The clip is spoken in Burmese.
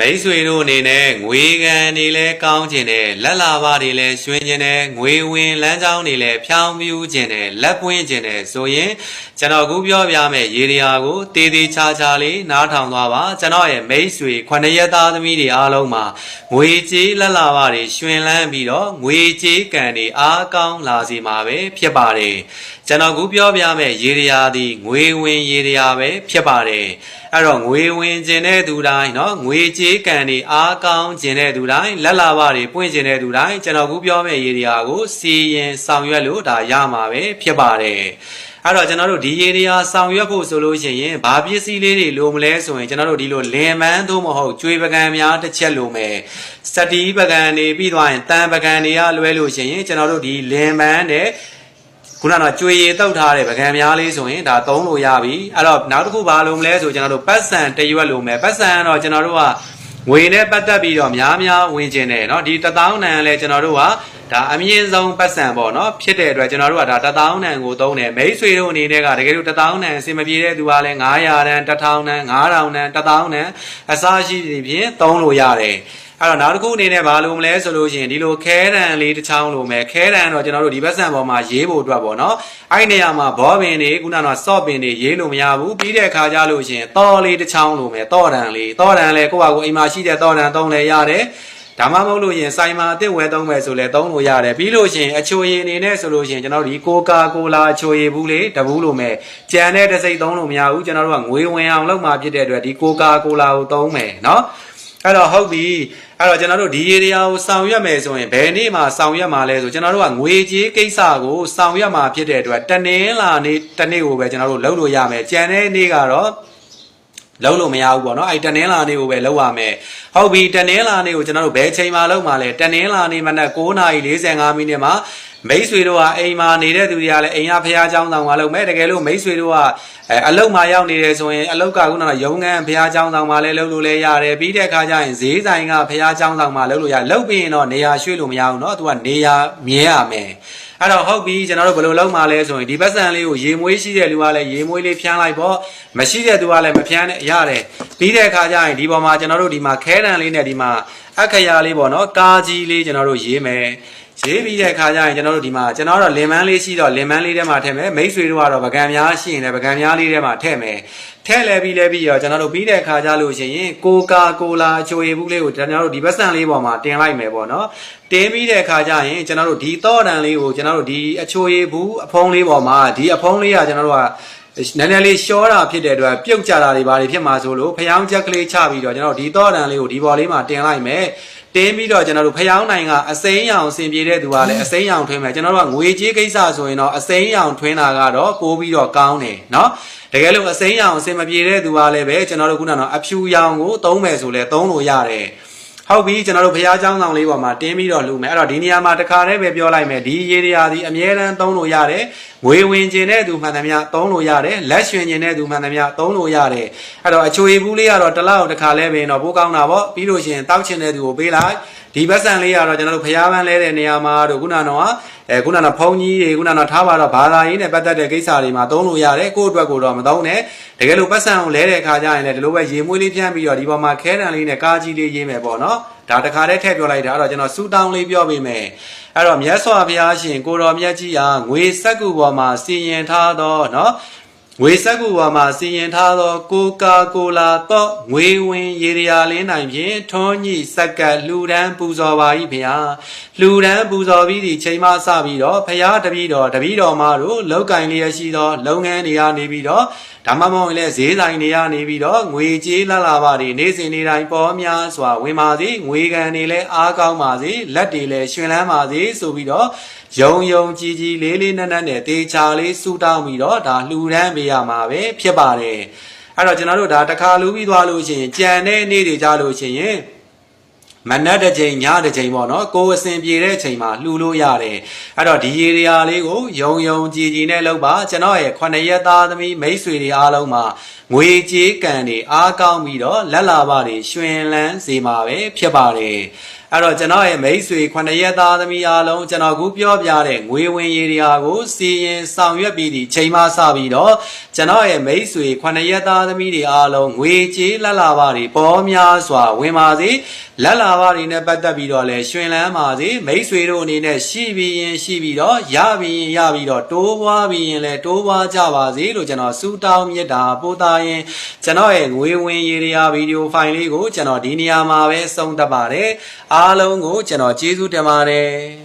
မိတ်ဆွေတို့အနေနဲ့ငွေကန်တွေလည်းကောင်းကျင်တယ်လက်လာပါတွေလည်းရွှင်ကျင်တယ်ငွေဝင်လမ်းကြောင်းတွေလည်းဖြောင်းပြူးကျင်တယ်လက်ပွင့်ကျင်တယ်ဆိုရင်ကျွန်တော်ခုပြောပြမယ်ရေဒီယာကိုတေးသေးချာချာလေးနားထောင်သွားပါကျွန်တော်ရဲ့မိတ်ဆွေခုနှစ်ရက်သားသမီးတွေအားလုံးမှာငွေကြေးလက်လာပါတွေရွှင်လန်းပြီးတော့ငွေကြေးကန်တွေအားကောင်းလာစီမှာပဲဖြစ်ပါတယ်ကျွန်တော်ခုပြောပြမယ်ရေဒီယာသည်ငွေဝင်ရေဒီယာပဲဖြစ်ပါတယ် အဲ့တော့ငွေဝင်ကျင်တဲ့သူတိုင်းเนาะငွေကြေးကန်တွေအားကောင်းကျင်တဲ့သူတိုင်းလက်လာပါတွေပွင့်ကျင်တဲ့သူတိုင်းကျွန်တော်ခုပြောမယ့်ရေဒီယာကိုစီရင်ဆောင်ရွက်လို့ဒါရမှာပဲဖြစ်ပါတယ်အဲ့တော့ကျွန်တော်တို့ဒီရေဒီယာဆောင်ရွက်ဖို့ဆိုလို့ရှိရင်ဘာပစ္စည်းလေးတွေလိုမလဲဆိုရင်ကျွန်တော်တို့ဒီလိုလင်မန်းသို့မဟုတ်ကျွေးပကံများတစ်ချက်လိုမယ်စတီးပကံတွေပြီးသွားရင်တန်ပကံတွေကလွဲလို့ရှိရင်ကျွန်တော်တို့ဒီလင်မန်းနဲ့ ခုနကတော့ကြွေရည်တောက်ထားတဲ့ပကံများလေးဆိုရင်ဒါသုံးလို့ရပြီအဲ့တော့နောက်တစ်ခုဘာလို့မလဲဆိုကျွန်တော်တို့ပတ်စံတရွက်လို့မယ်ပတ်စံကတော့ကျွန်တော်တို့ကငွေနဲ့ပတ်သက်ပြီးတော့များများဝင်ကျင်တယ်เนาะဒီတသောင်းနံလဲကျွန်တော်တို့ကဒါအမြင့်ဆုံးပတ်စံပေါ့เนาะဖြစ်တဲ့အတွက်ကျွန်တော်တို့ကဒါတသောင်းနံကိုသုံးတယ်မိတ်ဆွေတို့အနေနဲ့ကတကယ်လို့တသောင်းနံအစင်မပြေတဲ့သူကလည်း900တန်း1000တန်း9000တန်း1000တန်းအစားရှိသည်ဖြင့်သုံးလို့ရတယ် အဲ့တော့နောက်တစ်ခုအနေနဲ့ဘာလို့မလဲဆိုလို့ရှိရင်ဒီလိုခဲတံလေးတစ်ချောင်းလိုမယ်ခဲတံတော့ကျွန်တော်တို့ဒီဘက်ဆန်ပေါ်မှာရေးဖို့အတွက်ပေါ့နော်အဲ့ဒီနေရာမှာဘောပင်တွေခုနကဆော့ပင်တွေရေးလို့မရဘူးပြီးတဲ့အခါကျလို့ရှိရင်တော်လေးတစ်ချောင်းလိုမယ်တော်တံလေးတော်တံလဲကိုယ့်ဟာကိုယ်အိမ်မှာရှိတဲ့တော်တံသုံးလဲရတယ်ဒါမှမဟုတ်လို့ရင်ဆိုင်မှာအစ်စ်ဝဲသုံးမယ်ဆိုလဲသုံးလို့ရတယ်ပြီးလို့ရှင်အချိုရည်အနေနဲ့ဆိုလို့ရှင်ကျွန်တော်ဒီကိုကာကိုလာအချိုရည်ဘူးလေတဘူးလို့မယ်ကြံတဲ့တစ်စိတ်သုံးလို့မရဘူးကျွန်တော်တို့ကငွေဝင်အောင်လုပ်မှာဖြစ်တဲ့အတွက်ဒီကိုကာကိုလာကိုသုံးမယ်နော် အဲ့တော့ဟုတ်ပြီအဲ့တော့ကျွန်တော်တို့ဒီရေဒီယာကိုဆောင်ရွက်မယ်ဆိုရင်ဘယ်နေ့မှဆောင်ရွက်မှာလဲဆိုကျွန်တော်တို့ကငွေကြေးကိစ္စကိုဆောင်ရွက်မှာဖြစ်တဲ့အတွက်တနင်္လာနေ့တစ်နေ့ကိုပဲကျွန်တော်တို့လုပ်လို့ရမယ်ကြံတဲ့နေ့ကတော့လုံးလို့မရဘူးပေါ့နော်အဲ့တနင်္လာနေ့ကိုပဲလောက်ရမယ်ဟုတ်ပြီတနင်္လာနေ့ကိုကျွန်တော်တို့ဘယ်ချိန်မှလောက်မှာလဲတနင်္လာနေ့မနက်9:45မိနစ်မှာ မိတ်ဆွေတို့ကအိမ်မှာနေတဲ့သူတွေကလည်းအိမ်ကဖះเจ้าတောင်ကလုပ်မယ်တကယ်လို့မိတ်ဆွေတို့ကအဲအလုတ်မှာရောက်နေတယ်ဆိုရင်အလုတ်ကခုနကရုံငန်းဖះเจ้าတောင်မှာလည်းလုပ်လို့လည်းရတယ်ပြီးတဲ့အခါကျရင်ဈေးဆိုင်ကဖះเจ้าတောင်မှာလုပ်လို့ရလုပ်ပြီးရင်တော့နေရာရွှေ့လို့မရဘူးเนาะသူကနေရာမြဲရမယ်အဲ့တော့ဟုတ်ပြီကျွန်တော်တို့ဘယ်လိုလုပ်မှာလဲဆိုရင်ဒီပတ်စံလေးကိုရေမွေးရှိတဲ့လူကလည်းရေမွေးလေးဖြန်းလိုက်ပေါ့မရှိတဲ့သူကလည်းမဖြန်းနဲ့ရတယ်ပြီးတဲ့အခါကျရင်ဒီပေါ်မှာကျွန်တော်တို့ဒီမှာခဲတံလေးနဲ့ဒီမှာအခရာလေးပေါ့နော်ကာကြီးလေးကျွန်တော်တို့ရေးမယ် ရေးပြီးတဲ့အခါကျရင်ကျွန်တော်တို့ဒီမှာကျွန်တော်တို့လင်မန်းလေးရှိတော့လင်မန်းလေးထဲမှာထည့်မယ်မိတ်ဆွေတို့ကတော့ပကံများရှိရင်လည်းပကံများလေးထဲမှာထည့်မယ်ထည့်လဲပြီးလဲပြီးတော့ကျွန်တော်တို့ပြီးတဲ့အခါကျလို့ရှိရင်ကိုကာကိုလာအချိုရည်ဘူးလေးကိုကျွန်တော်တို့ဒီဘက်ဆန်လေးပေါ်မှာတင်လိုက်မယ်ပေါ့နော်တင်ပြီးတဲ့အခါကျရင်ကျွန်တော်တို့ဒီတော့တန်လေးကိုကျွန်တော်တို့ဒီအချိုရည်ဘူးအဖုံးလေးပေါ်မှာဒီအဖုံးလေးကကျွန်တော်တို့ကနည်းနည်းလေးရှောတာဖြစ်တဲ့အတွက်ပြုတ်ကြတာတွေဘာတွေဖြစ်မှာဆိုလို့ဖျောင်းချက်ကလေးချပြီးတော့ကျွန်တော်ဒီတော့တန်လေးကိုဒီဘော်လေးမှာတင်လိုက်မယ် တင်းပြီးတော့ကျွန်တော်တို့ဖျောင်းနိုင်ကအစိမ်းရောင်ဆင်ပြေတဲ့သူကလည်းအစိမ်းရောင်ထွင်းမယ်ကျွန်တော်တို့ကငွေကြေးကိစ္စဆိုရင်တော့အစိမ်းရောင်ထွင်းတာကတော့ပိုးပြီးတော့ကောင်းတယ်เนาะတကယ်လို့အစိမ်းရောင်အစင်မပြေတဲ့သူကလည်းပဲကျွန်တော်တို့ခုနကတော့အဖြူရောင်ကိုသုံးမယ်ဆိုလဲသုံးလို့ရတယ် ဟုတ်ပြီကျွန်တော်တို့ဘုရားကျောင်းဆောင်လေးပေါ်မှာတင်းပြီးတော့လူမယ်အဲ့တော့ဒီနေရာမှာတခါတည်းပဲပြောလိုက်မယ်ဒီရေဒီယာဒီအမြဲတမ်းသုံးလို့ရတယ်ငွေဝင်ကျင်တဲ့သူမှန်သမျှသုံးလို့ရတယ်လက်ရွှင်ကျင်တဲ့သူမှန်သမျှသုံးလို့ရတယ်အဲ့တော့အချိုရည်ဘူးလေးကတော့တစ်လောက်တစ်ခါလဲပဲတော့ပိုးကောင်းတာပေါ့ပြီးလို့ရှိရင်တောက်ချင်တဲ့သူကိုပေးလိုက် ဒီဘက်ဆန်လေးကတော့ကျွန်တော်တို့ဘုရားပန်းလဲတဲ့နေရာမှာတို့ခုနကတော့အဲခုနကတော့ဖုန်းကြီးတွေခုနကတော့ထားပါတော့ဘာသာရေးနဲ့ပတ်သက်တဲ့ကိစ္စတွေမှာသုံးလို့ရတယ်ကိုယ့်အတွက်ကိုတော့မသုံးနဲ့တကယ်လို့ပတ်ဆန်ကိုလဲတဲ့အခါကျရင်လည်းဒီလိုပဲရေမွေးလေးဖြန်းပြီးတော့ဒီပေါ်မှာခဲတံလေးနဲ့ကားကြီးလေးရေးမယ်ပေါ့နော်ဒါတခါတည်းထည့်ပြောလိုက်တာအဲ့တော့ကျွန်တော်စူတောင်းလေးပြောပေးမယ်အဲ့တော့မြတ်စွာဘုရားရှင်ကိုတော်မြတ်ကြီးဟာငွေစက္ကူပေါ်မှာစီရင်ထားတော့နော် ငွေစက္ကူပေါ်မှာစီရင်ထားသောကိုကာကိုလာတော့ငွေဝင်ရေရရာလင်းနိုင်ဖြင့်ထွန်းညိစက္ကပ်လှူဒန်းပူဇော်ပါ၏ဖေဟာလှူဒန်းပူဇော်ပြီးသည့်ချိန်မှစပြီးတော့ဖရာတပည့်တော်တပည့်တော်မတို့လောက်ကင်လျက်ရှိသောလုပ်ငန်းတွေကနေပြီးတော့ဓမ္မမောင်လည်းဈေးဆိုင်တွေကနေပြီးတော့ငွေကြေးလာလာပါတွေနေ့စဉ်နေ့တိုင်းပေါ်များစွာဝင်ပါစေငွေကန်တွေလည်းအားကောင်းပါစေလက်တွေလည်းရှင်လန်းပါစေဆိုပြီးတော့ယုံယုံကြည်ကြည်လေးလေးနက်နက်နဲ့တေချာလေးစူတောင်းပြီးတော့ဒါလှူဒန်းပေးရမှာပဲဖြစ်ပါတယ်အဲ့တော့ကျွန်တော်တို့ဒါတစ်ခါလူပြီးသွားလို့ရှိရင်ကြံတဲ့နေ့တွေကြလို့ရှိရင်မနက်တစ်ချိန်ညတစ်ချိန်ပေါ့နော်ကိုယ်အစဉ်ပြေတဲ့ချိန်မှာလှူလို့ရတယ်အဲ့တော့ဒီရေဒီယာလေးကိုယုံယုံကြည်ကြည်နဲ့လုပ်ပါကျွန်တော်ရဲ့9ရက်သားသမီးမိတ်ဆွေတွေအားလုံးမှာ ငငွေကြေးကံတွေအားကောင်းပြီးတော့လက်လာပါတွေရွှင်လန်းစေမှာပဲဖြစ်ပါတယ်အဲ့တော့ကျွန်တော်ရဲ့မိတ်ဆွေခုနှစ်ရက်သားသမီးအားလုံးကျွန်တော်ခုပြောပြတဲ့ငွေဝင်ရေဒီယာကိုစီရင်ဆောင်ရွက်ပြီးဒီချိန်မှစပြီးတော့ကျွန်တော်ရဲ့မိတ်ဆွေခုနှစ်ရက်သားသမီးတွေအားလုံးငွေကြေးလက်လာပါတွေပေါ်များစွာဝင်ပါစေလက်လာပါတွေနဲ့ပတ်သက်ပြီးတော့လဲရွှင်လန်းပါစေမိတ်ဆွေတို့အနေနဲ့ရှိပြီးရင်ရှိပြီးတော့ရပြီးရင်ရပြီးတော့တိုးပွားပြီးရင်လဲတိုးပွားကြပါစေလို့ကျွန်တော်ဆုတောင်းမြတ်တာပို့သားရင်ကျွန်တော်ရဲ့ငွေဝင်ရေဒီယာဗီဒီယိုဖိုင်လေးကိုကျွန်တော်ဒီနေရာမှာပဲဆုံးသတ်ပါတယ်အားလုံးကိုကျွန်တော်ကျေးဇူးတင်ပါတယ်